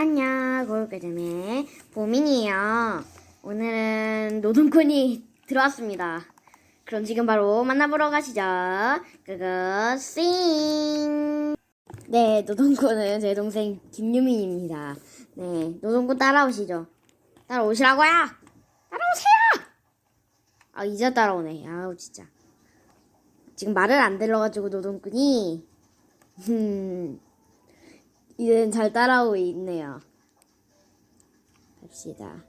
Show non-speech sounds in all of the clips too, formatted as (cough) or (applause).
안녕, 골그즘의 보민이에요. 오늘은 노동꾼이 들어왔습니다. 그럼 지금 바로 만나보러 가시죠. 그거 싱. 네, 노동꾼은 제 동생 김유민입니다. 네, 노동꾼 따라오시죠. 따라오시라고요. 따라오세요. 아 이제 따라오네. 아우 진짜. 지금 말을 안 들어가지고 노동꾼이 음. 이제는 잘 따라오고 있네요. 갑시다.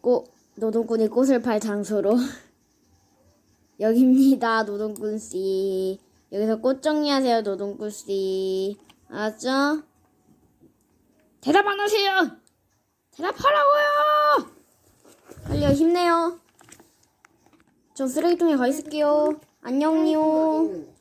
꽃, 노동꾼이 꽃을 팔 장소로. (laughs) 여기입니다, 노동꾼 씨. 여기서 꽃 정리하세요, 노동꾼 씨. 알았죠? 대답 안 하세요! 대답하라고요! 빨리 힘내요. 전 쓰레기통에 가 있을게요. 안녕요.